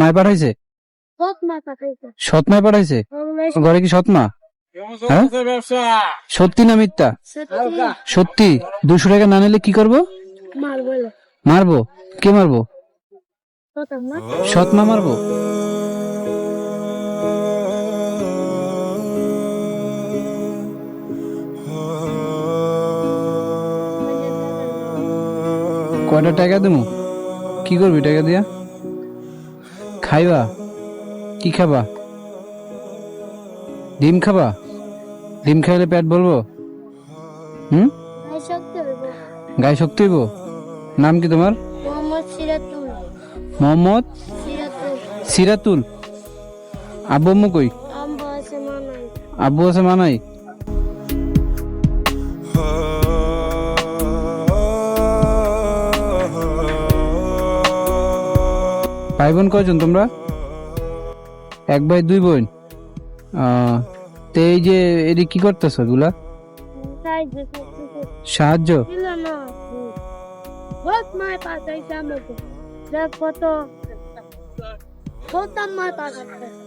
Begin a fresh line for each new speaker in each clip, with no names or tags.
মায় পাঠাইছে?
সৎ মা পাঠাইছে।
মায় পাঠাইছে? ঘরে কি সৎ মা হ্যাঁ? সত্যি না মিথ্যা?
সত্যি।
দুশো টাকা না নিলে কি করব? মারবো কে মারবো?
সৎ মা
সৎ মা মারবো? কয়টা টাকা দেবো? কি করবি টাকা দিয়া? খাইবা? কি খাবা? ডিম খাবা? ডিম খাইলে পেট বলব হুম? গায়ে শক্তি হইব। নাম কি তোমার?
মোহাম্মদ সিরাতুল।
আব্বু কই?
আম্বা আছে মানাই
আব্বু আছে মানাই ভাই বোন কয়জন তোমরা? এক ভাই দুই বোন। তো এই যে এদিকে কি করতেছ
সত্যি
সাহায্য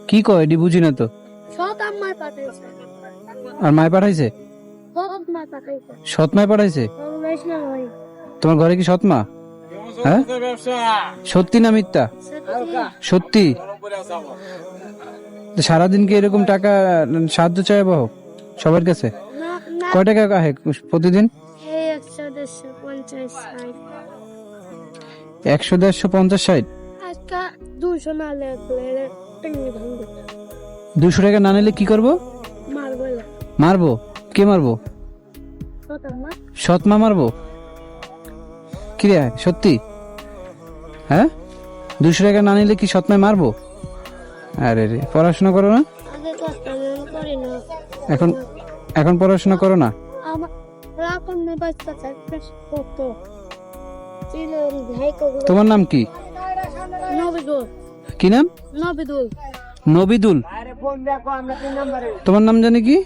কি কয় এটি বুঝি না তো? আর মায় পাঠাইছে?
সৎ
মায় পাঠাইছে? তোমার ঘরে কি সৎ মা হ্যাঁ? সত্যি না মিথ্যা?
সত্যি?
সত্যি সারাদিন কি এরকম টাকা সাহায্য চাই বাহক সবার কাছে? কয় টাকা কাহে প্রতিদিন?
একশো দেড়শো পঞ্চাশ ষাট। আজকে দুশো
টাকা না নিলে কি করব? মারবো কে মারবো?
সৎ আম্মা
সৎ মা মারবো? কি রে সত্যি? হ্যাঁ? দুশো টাকা না নিলে কি সৎ মায় মারবো? আরে রে পড়াশোনা করো না?
করি
এখন এখন পড়াশোনা করো না? তোমার নাম কি? কি নাম?
নবিদুল।
নবিদুল? তোমার নাম জানি কি?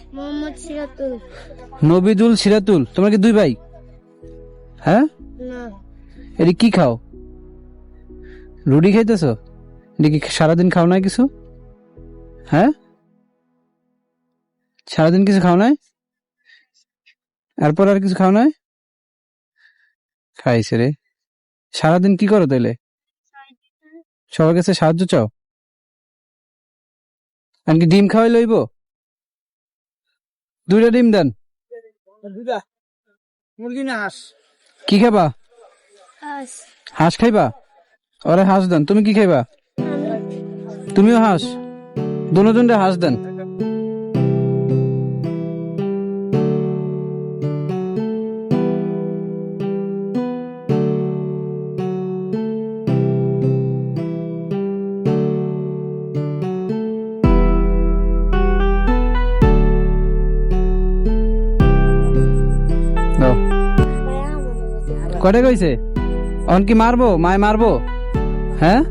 নবিদুল সিরাতুল। তোমার কি দুই ভাই? হ্যাঁ?
না।
এটি কি খাও? রুটি খাইতেছ? এটি কি সারাদিন খাও নাই কিছু? হ্যাঁ? সারাদিন কিছু খাও নাই? এরপর আর কিছু খাও নাই? খাইছে রে। সারাদিন কি করো তাইলে? সবার কাছে সাহায্য চাও? এমনকি ডিম খাওয়াই লইব? দুইটা ডিম দেন।
মুরগি না হাঁস।
কি খাবা? হাঁস। খাইবা? ওরে হাঁস দেন তুমি কি খাইবা? তুমিও হাঁস? দুজনরে হাঁস দেন। কয়টা কইছে? অন কি মারবো? মায় মারবো? হ্যাঁ?